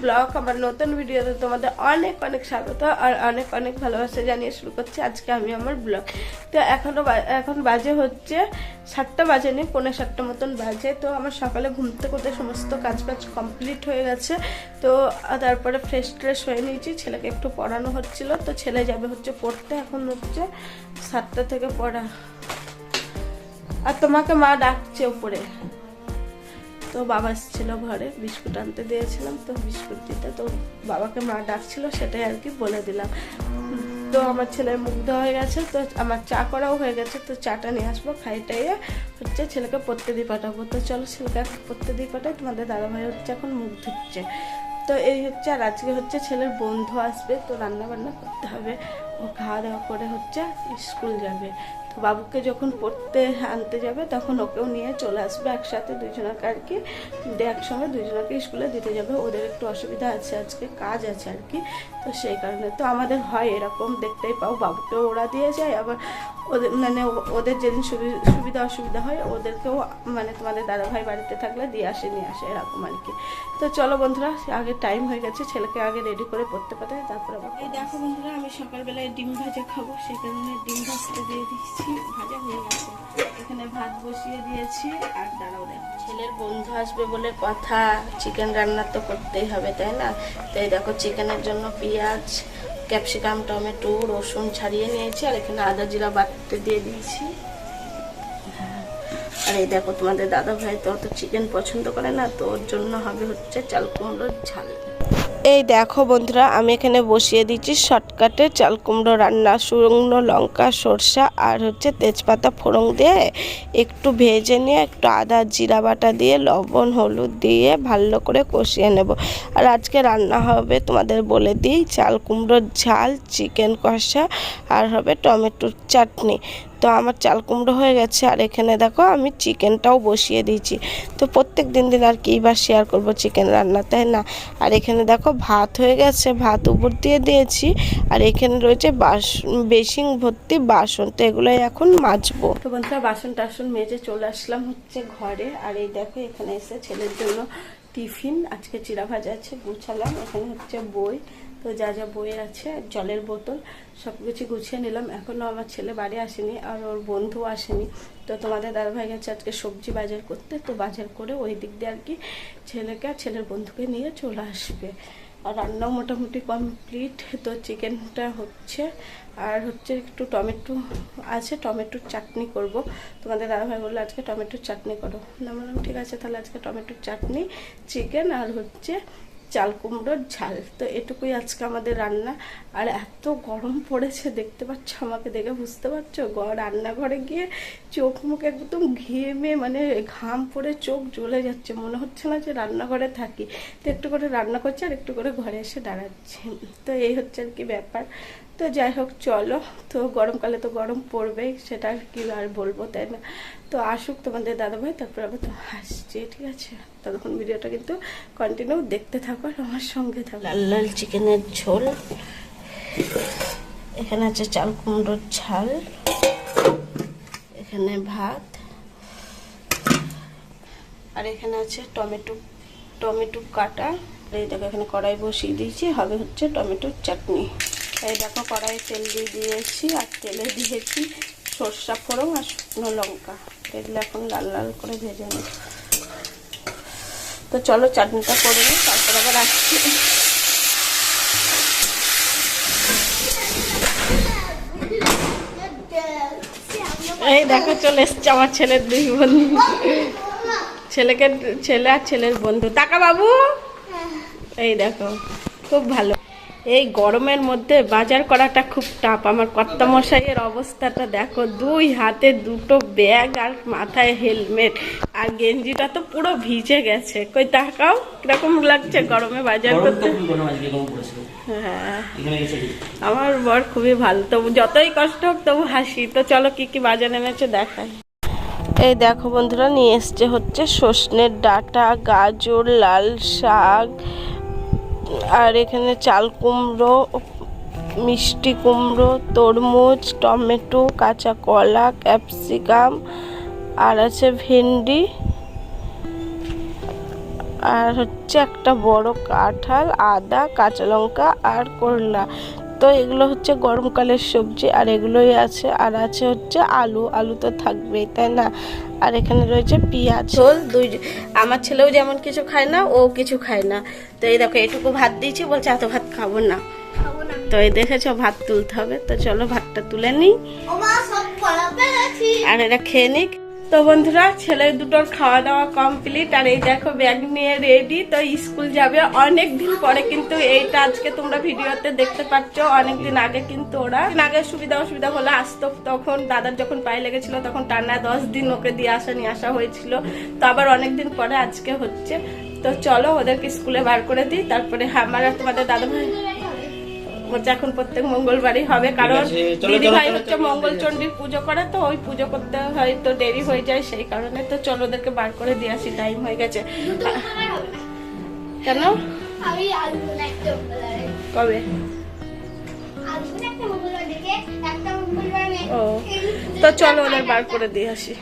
Blog, আমার নতুন ভিডিওতে তোমাদের অনেক অনেক স্বাগত আর অনেক অনেক ভালোবাসা জানিয়ে শুরু করছি আজকে আমি আমার ব্লগ। তো এখনও বা- এখন বাজে হচ্ছে সাতটা বাজেনি, পৌনে সাতটা মতন বাজে। তো আমার সকালে ঘুম থেকে উঠে সমস্ত কাজ বাজ কমপ্লিট হয়ে গেছে। তো তারপরে ফ্রেশ ট্রেশ হয়ে নিয়েছি, ছেলেকে একটু পড়ানো হচ্ছিল। তো ছেলে যাবে হচ্ছে পড়তে এখন হচ্ছে সাতটা থেকে পড়া। আর তোমাকে মা ডাকছে উপরে। তো বাবা এসেছিল ঘরে, বিস্কুট আনতে দিয়েছিলাম, তো বিস্কুট দিতে তো বাবাকে মা ডাকছিল, সেটাই আর কি বলে দিলাম। তো আমার ছেলে মুগ্ধ হয়ে গেছে, তো আমার চা করাও হয়ে গেছে, তো চাটা নিয়ে আসব, খাই টাইয়ে হচ্ছে ছেলেকে পড়তে দিয়ে পাঠাবো। তো চলো ছেলেকে পড়তে দিয়ে পাঠাই, তোমাদের দাদাভাই হচ্ছে এখন মুখ ধুচ্ছে তো এই হচ্ছে, আর আজকে হচ্ছে ছেলের বন্ধু আসবে, তো রান্না বান্না করতে হবে। ও খাওয়া দাওয়া করে হচ্ছে স্কুল যাবে। বাবুকে যখন পড়তে আনতে যাবে, তখন ওকেও নিয়ে চলে আসবে একসাথে দুজনকে আর কি। একসঙ্গে দুজনকে স্কুলে দিতে যাবে। ওদের একটু অসুবিধা আছে, আজকে কাজ আছে আর কি। তো সেই কারণে তো আমাদের হয় এরকম, দেখতেই পাও বাবুকে ওরা দিয়ে যায়, আবার ওদের মানে ওদের যেদিন সুবি- সুবিধা অসুবিধা হয়, ওদেরকেও মানে তোমাদের দাদা ভাই বাড়িতে থাকলে দিয়ে আসে, নিয়ে আসে এরকম আর কি। তো চলো বন্ধুরা, আগে টাইম হয়ে গেছে, ছেলেকে আগে রেডি করে পড়তে পাঠাই, তারপরে আবার দেখো বন্ধুরা, আমি সকালবেলায় ডিম ভাজা খাব, সেই কারণে ডিম ভাজতে দিয়ে দিচ্ছি। এখানে ভাত বসিয়ে দিয়েছি, আর দেখো। ছেলের বন্ধু আসবে বলে কথা চিকেন রান্না তো করতেই হবে, তাই না? তাই দেখো চিকেনের জন্য পেঁয়াজ ক্যাপসিকাম টমেটো, রসুন ছাড়িয়ে নিয়েছি, আর এখানে আদা জিরা বাটতে দিয়ে দিয়েছি। আর এই দেখো তোমাদের দাদা ভাই তো অত চিকেন পছন্দ করে না, তো ওর জন্য হবে হচ্ছে চাল কুমড়োর ঝাল। এই দেখো বন্ধুরা, আমি এখানে বসিয়ে দিচ্ছি শর্টকাটে চাল কুমড়ো রান্না, শুকনো লঙ্কা, সরষা আর হচ্ছে তেজপাতা ফোড়ন দিয়ে একটু ভেজে নিয়ে একটু আদা, জিরা বাটা দিয়ে, লবণ, হলুদ দিয়ে ভালো করে কষিয়ে নেব। আর আজকে রান্না হবে তোমাদের বলে দিই, চাল কুমড়োর ঝাল, চিকেন কষা আর হবে টমেটোর চাটনি। তো আমার চাল কুমড়ো হয়ে গেছে, আর এখানে দেখো আমি চিকেনটাও বসিয়ে দিয়েছি। তো প্রত্যেক দিন দিন আর কি বা শেয়ার করব চিকেন রান্না, তাই না? আর এখানে দেখো ভাত হয়ে গেছে, ভাত উপর দিয়ে দিয়েছি, আর এখানে রয়েছে বাস বেসিং ভর্তি বাসন, তো এগুলোই এখন মাজবো। তো বন্ধুরা, বাসন টাসন মেজে চলে আসলাম হচ্ছে ঘরে, আর এই দেখো এখানে এসে ছেলের জন্য টিফিন, আজকে চিরা ভাজা আছে, গুছালাম, এখানে হচ্ছে বই তো যা যা বই আছে, জলের বোতল সব কিছু গুছিয়ে নিলাম। এখনও আমার ছেলে বাড়ি আসেনি আর ওর বন্ধু আসেনি। তো তোমাদের দাদাভাই গেছে আজকে সবজি বাজার করতে, তো বাজার করে ওই দিক দিয়ে আর কি ছেলেকে আর ছেলের বন্ধুকে নিয়ে চলে আসবে। আর রান্নাও মোটামুটি কমপ্লিট, তো চিকেনটা হচ্ছে, আর হচ্ছে একটু টমেটো আছে, টমেটোর চাটনি করব। তোমাদের দাদাভাই বলল, আজকে টমেটোর চাটনি করো। না বললাম, ঠিক আছে, তাহলে আজকে টমেটোর চাটনি, চিকেন আর হচ্ছে চাল কুমড়োর ঝাল। তো এটুকুই আজকে আমাদের রান্না। আর এত গরম পড়েছে, দেখতে পাচ্ছ? আমাকে দেখে বুঝতে পারছ? রান্নাঘরে গিয়ে চোখ মুখ একদম ঘেমে মানে ঘাম পড়ে চোখ জ্বলে যাচ্ছে। মনে হচ্ছে না যে রান্নাঘরে থাকি। তো একটু করে রান্না করছে আর একটু করে ঘরে এসে দাঁড়াচ্ছে। তো এই হচ্ছে আর কি ব্যাপার। তো যাই হোক, চলো। তো গরমকালে তো গরম পড়বেই, সেটা কি আর বলব তাই না? তো আসুক তোমাদের দাদাভাই, তারপর আবার তো আসছে, ঠিক আছে? ততক্ষণ ভিডিওটা কিন্তু কন্টিনিউ দেখতে থাকো আর আমার সঙ্গে থাকো। লাল লাল চিকেনের ঝোল। এখানে আছে চাল কুমড়োর ঝাল। এখানে ভাত। আর এখানে আছে টমেটো টমেটো কাটা। এই দেখো এখানে কড়াই বসিয়ে দিয়েছি। হবে হচ্ছে টমেটোর চাটনি। এই দেখো কড়াই তেল দিয়ে দিয়েছি। আর তেলে দিয়েছি সর্ষা ফোড়ন আর শুকনো লঙ্কা। এগুলো এখন লাল লাল করে ভেজে নেব। তো চলো চাটনিটা করে নিই, তারপর আবার আসছি। এই দেখো চলে এসছে আমার ছেলের দুই বন্ধু। ছেলেকে, ছেলে আর ছেলের বন্ধু। টাকা বাবু? এই দেখো, খুব ভালো। এই গরমের মধ্যে বাজার করাটা খুব টাফ। আমার কর্তামশাইয়ের অবস্থাটা দেখো দুই হাতে দুটো ব্যাগ আর মাথায় হেলমেট। আর গেঞ্জিটা তো পুরো ভিজে গেছে। কই তাকাও কীরকম লাগছে গরমে বাজার করতে? হ্যাঁ? আমার বর খুবই ভালো তবু যতই কষ্ট হোক তবু হাসি। তো চলো কি কি বাজার এনেছে দেখাই। এই দেখো বন্ধুরা নিয়ে এসছে হচ্ছে সজনের ডাটা গাজর লাল শাক আর এখানে চাল কুমড়ো, মিষ্টি কুমড়ো, তরমুজ, টমেটো, কাঁচা কলা, ক্যাপসিকাম, আর আছে ভেন্ডি, আর হচ্ছে একটা বড় কাঁঠাল, আদা, কাঁচা লঙ্কা আর করলা। তো এগুলো হচ্ছে গরমকালের সবজি আর এগুলোই আছে, আর আছে হচ্ছে আলু। আলু তো থাকবেই, তাই না? আর এখানে রয়েছে পেঁয়াজ। ঝোল দুই আমার ছেলেও যেমন কিছু খায় না ও কিছু খায় না। তো এই দেখো এটুকু ভাত দিয়েছি বলছে এত ভাত খাব না। তো এই দেখেছ ভাত তুলতে হবে। তো চলো ভাতটা তুলে নিই। আর এটা খেয়ে নিক। তো বন্ধুরা ছেলে দুটোর খাওয়া দাওয়া কমপ্লিট আর এই দেখো ব্যাগ নিয়ে রেডি তো স্কুল যাবে অনেক দিন পরে কিন্তু এইটা আজকে তোমরা ভিডিওতে দেখতে পাচ্ছ অনেক দিন আগে কিন্তু ওরা। আগে সুবিধা অসুবিধা হলে, আসতো তখন দাদার যখন পায়ে লেগেছিল তখন টানা দশ দিন ওকে দিয়ে আসা নিয়ে আসা হয়েছিল, তো আবার অনেক দিন পরে আজকে হচ্ছে। তো চলো ওদেরকে স্কুলে বার করে দিই, তারপরে আমার আর তোমাদের দাদা ভাই হচ্ছে এখন প্রত্যেক মঙ্গলবারই হবে কারণ দিদি ভাই হচ্ছে চলো, মঙ্গল চলো। চণ্ডীর পুজো করে তো ওই পুজো করতে হয়তো দেরি হয়ে যায় সেই কারণে তো চলো ওদেরকে বার করে দিয়ে আসি টাইম হয়ে গেছে। কেন কবে আসব না। একটা মঙ্গলবার। দেখে একটা মঙ্গলবারে ও তো চলো ওদের বার করে দিয়ে আসি।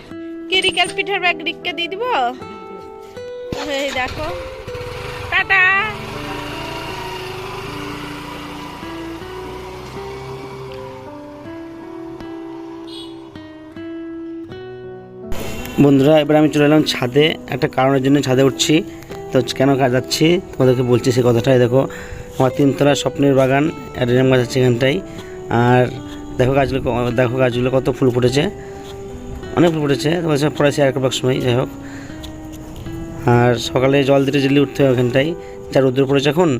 কি রিকের পিঠার ব্যাগ রিককে দিয়ে দিব? এই দেখো। টাটা! বন্ধুরা, এবার আমি চলে এলাম ছাদে। একটা কারণের জন্য ছাদে উঠছি। তো কেন কাজ যাচ্ছি? তোমাদেরকে বলছি সেই কথাটাই। দেখো, আমার তিনতলা স্বপ্নের বাগান অ্যাডেনিয়াম গাছ আছে এখানটাই আর দেখো গাছগুলো দেখো গাছগুলো কত ফুল ফুটেছে। অনেক ফুল ফুটেছে। তোমার সঙ্গে পড়াইছি আর একটা সময়, যাই হোক। আর সকালে জল দিতে জেলে উঠতে হবে ওখানটাই যা রোদ্র পড়েছে এখন।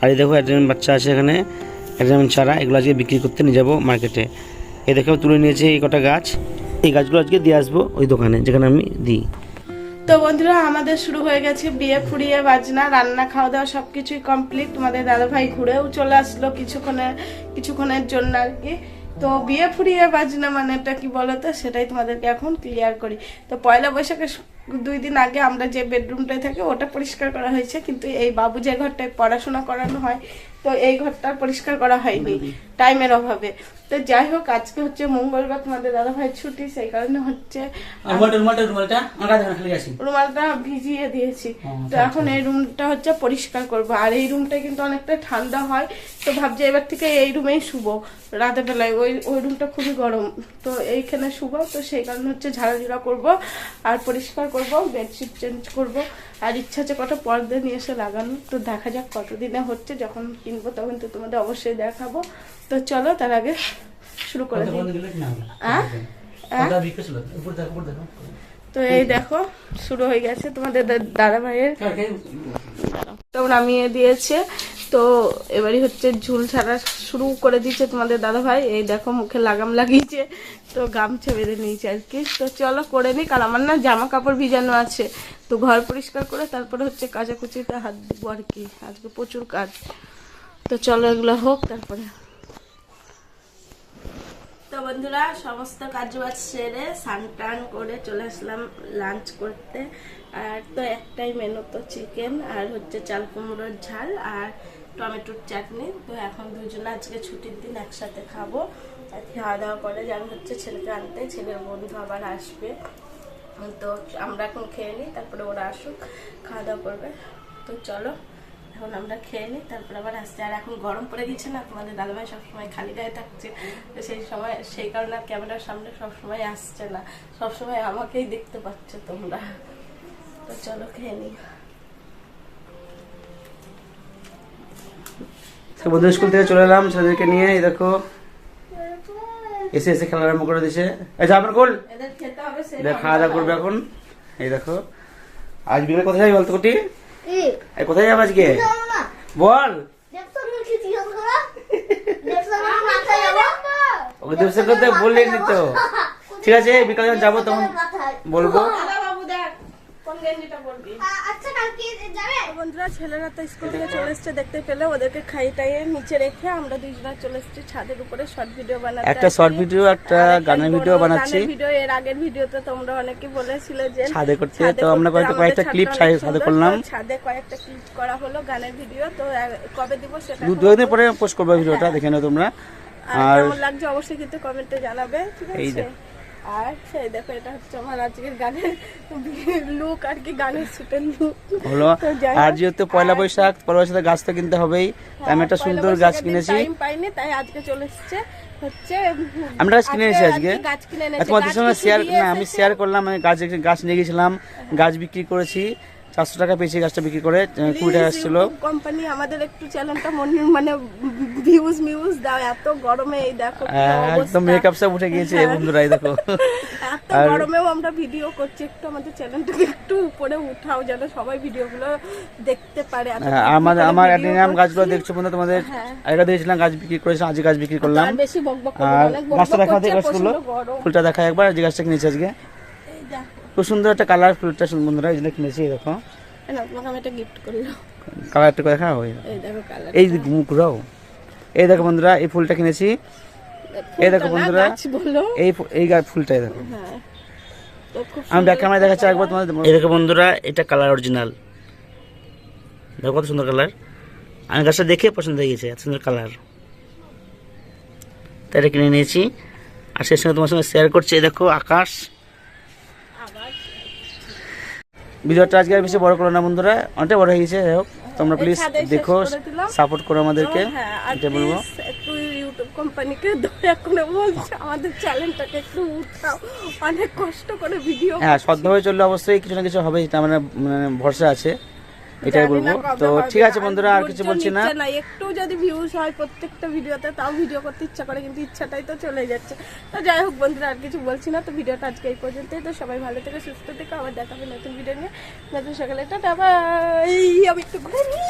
আর এই দেখো অ্যাডেনিয়াম বাচ্চা আছে এখানে। অ্যাডেনিয়াম চারা, এগুলো আজকে বিক্রি করতে নিয়ে যাব মার্কেটে। এই দেখো, তুলে নিয়েছি এই কটা গাছ। এই গাছগুলো আজকে দিয়ে আসব ওই দোকানে, যেখানে আমি দিই। তো বন্ধুরা, আমাদের শুরু হয়ে গেছে বিয়ে, ফুরিয়ে বাজনা, রান্না, খাওয়া দাওয়া সব কিছুই কমপ্লিট তোমাদের দাদা ভাই ঘুরেও চলে আসলো কিছুক্ষণের কিছুক্ষণের জন্য আর কি। তো বিয়ে, ফুরিয়ে বাজনা মানেটা কি বলতো? সেটাই তোমাদেরকে এখন ক্লিয়ার করি। তো পয়লা বৈশাখের দুই দিন আগে আমরা যে বেডরুমটায় থাকি, ওটা পরিষ্কার করা হয়েছে। কিন্তু এই বাবু যে ঘরটায় পড়াশোনা করানো হয় তো এই ঘরটা পরিষ্কার করা হয়নি টাইমের অভাবে। তো যাই হোক আজকে হচ্ছে মঙ্গলবার তোমাদের দাদা ভাই ছুটি সেই কারণে হচ্ছে রুমালটা ভিজিয়ে দিয়েছি। তো এখন এই রুমটা হচ্ছে পরিষ্কার করব। আর এই রুমটা কিন্তু অনেকটা ঠান্ডা হয় তো ভাবছি এবার থেকে এই রুমেই শুবো রাতের বেলায়। ওই ওই রুমটা খুবই গরম তো এইখানে শুবো তো সেই কারণে হচ্ছে ঝাড়াঝুড়া করব আর পরিষ্কার করব বেডশিট চেঞ্জ করব। আর ইচ্ছা আছে কটা পর্দা নিয়ে এসে লাগানো তো দেখা যাক কতদিনে হচ্ছে যখন কিনবো তখন তো তোমাদের অবশ্যই দেখাবো। তো চলো তার আগে শুরু করে দিই? তো এই দেখো শুরু হয়ে গেছে তোমাদের দাদা ভাইয়ের তো নামিয়ে দিয়েছে। তো এবারই হচ্ছে ঝুল ছাড়া শুরু করে দিয়েছে তোমাদের দাদা ভাই এই দেখো মুখে লাগাম লাগিয়েছে। তো গামছা বেঁধে নিয়েছে আর কি। তো চলো করে নিক। আর আমার না জামা কাপড় ভিজানো আছে। তো ঘর পরিষ্কার করে তারপরে হচ্ছে কাচাকুচিতে হাত দিব আর কি। আজকে প্রচুর কাজ। তো চলো এগুলো হোক, তারপরে। তো বন্ধুরা, সমস্ত কাজ বাজ সেরে স্নান টান করে চলে আসলাম লাঞ্চ করতে। আর তো একটাই মেনু তো চিকেন আর হচ্ছে চাল কুমড়োর ঝাল আর টমেটোর চাটনি। তো এখন দুজনে আজকে ছুটির দিন একসাথে খাব। খাওয়া দাওয়া করে যাবে হচ্ছে ছেলেকে আনতে, ছেলের বন্ধু আবার আসবে। তো আমরা এখন খেয়ে নিই, তারপরে ওরা আসুক, খাওয়া দাওয়া করবে। তো চলো। এখন আমরা খেয়ে নিই তারপর আবার আসছে। আর এখন গরম পড়ে গেছে না তোমাদের দাদাভাই সবসময় খালি গায়ে থাকছে তো সেই সময় সেই কারণে আর ক্যামেরার সামনে সবসময় আসছে না। সবসময় আমাকেই দেখতে পাচ্ছ তোমরা। তো চলো খেয়ে নিই বন্ধু স্কুল থেকে চলে এলাম ছেলেদেরকে নিয়ে এই দেখো। এসে এসে খেলা আরম্ভ করে দিছে এই যাবেন কোল এদের খেতে হবে সেই খাওয়া দাওয়া করবে এখন। এই দেখো। আজ বিকেলে কোথায় যাবি বলতো কুটি? এই কোথায় যাব আজকে? বল। তো ওকে দেবসে করতে বললে নিত। ঠিক আছে বিকালে যখন যাব তখন বলব। বন্ধুরা ছেলেরা তো স্কুল থেকে চলে এসছে দেখতে পেলে ওদেরকে খাই টাইয়ে নিচে রেখে আমরা দুজনা চলে এসেছি ছাদের উপরে শর্ট ভিডিও বানাতে একটা শর্ট ভিডিও একটা গানের ভিডিও বানাচ্ছি। ভিডিও এর আগের ভিডিওতে তোমরা অনেকে বলেছিলে যে ছাদে করতে, তো আমরা কয়েকটা- কয়েকটা ছাদটা ছাদে- ছাদে করলাম। ছাদে কয়েকটা ক্লিপ করা হলো গানের ভিডিও তো কবে দিব সেটা দু এখন পরে পোস্ট করব ভিডিওটা দেখে নাও তোমরা। আর কেমন লাগছে অবশ্যই কিন্তু কমেন্টে জানাবে ঠিক এই আছে। আর সেই দেখো এটা হচ্ছে আমার আজকের গানের লুক আর কি গানের শুটের লুক হলো আর যেহেতু পয়লা বৈশাখ পয়লা বৈশাখে গাছ তো কিনতে হবেই। তাই আমি একটা সুন্দর গাছ কিনেছি। টাইম পাইনি তাই আজকে চলে এসেছে। হচ্ছে আমি গাছ কিনে এনেছি আজকে তোমাদের সঙ্গে শেয়ার না আমি শেয়ার করলাম আমি গাছ গাছ নিয়ে গেছিলাম গাছ বিক্রি করেছি। চারশো টাকা পেয়েছি গাছটা বিক্রি করে কুড়ি টাকা এসেছিল কোম্পানি আমাদের একটু চ্যানেলটা মনে মানে ভিউজ মিউজ দাও। এত গরমে এই দেখো আহ, একদম মেকআপ সব উঠে গিয়েছে বন্ধুরা এই দেখো। এত গরমেও আমরা ভিডিও করছি। একটু আমাদের চ্যানেলটাকে একটু উপরে উঠাও যেন সবাই ভিডিওগুলো দেখতে পারে। হ্যাঁ, আমাদের আমার video গাছগুলো দেখছ বন্ধু তোমাদের? হ্যাঁ। আগের দিয়েছিলাম গাছ বিক্রি করেছিলাম আজকে গাছ বিক্রি করলাম। আর বেশি বকবক করব অনেক গাছটা বকবক দেখা করছে, গাছগুলো। ফুলটা দেখা একবার যে গাছটা কিনেছি আজকে। খুব সুন্দর একটা কালার ফুলটা সুন্দর বন্ধুরা এই জন্য কিনেছি করলাম কালারটা দেখা ওই এই দেখো। কালার এই এই দেখো বন্ধুরা এই ফুলটা কিনেছি। এই দেখো বন্ধুরা। এই এই ফুলটাই দেখো। হ্যাঁ। তো খুব আমি ব্যাক ক্যামেরায় দেখাচ্ছি একবার তোমাদের এই দেখো বন্ধুরা এটা কালার অরিজিনাল দেখো কত সুন্দর কালার আমি গাছটা দেখে পছন্দ হয়ে গেছে এত সুন্দর কালার তাই এটা কিনে নিয়েছি। আর সেই সঙ্গে তোমার সঙ্গে শেয়ার করছি দেখো আকাশ আবার ভিডিওটা আজকে আর বেশি বড় করো না বন্ধুরা অনেকটা বড় হয়ে গেছে যাই হোক তোমরা প্লিজ দেখো সাপোর্ট করো আমাদেরকে হ্যাঁ এটা বলব। একটু ইউটিউব কোম্পানিকে দয়া করে বলছে আমাদের চ্যানেলটাকে একটু উঠাও অনেক কষ্ট করে ভিডিও হ্যাঁ সদ্যভাবে চললে অবশ্যই কিছু না কিছু হবে এটা আমার মানে ভরসা আছে। এটাই বলব। তো ঠিক আছে বন্ধুরা আর কিছু বলছি না। একটু যদি ভিউজ হয় প্রত্যেকটা ভিডিওতে তাও ভিডিও করতে ইচ্ছা করে কিন্তু ইচ্ছাটাই তো চলে যাচ্ছে। তো যাই হোক বন্ধুরা আর কিছু বলছি না। তো ভিডিওটা আজকে এই পর্যন্তই। তো সবাই ভালো থেকে সুস্থ থেকে। আবার দেখাবে নতুন ভিডিও নিয়ে। নতুন সকালে টাটা বাই আমি একটু ঘুরে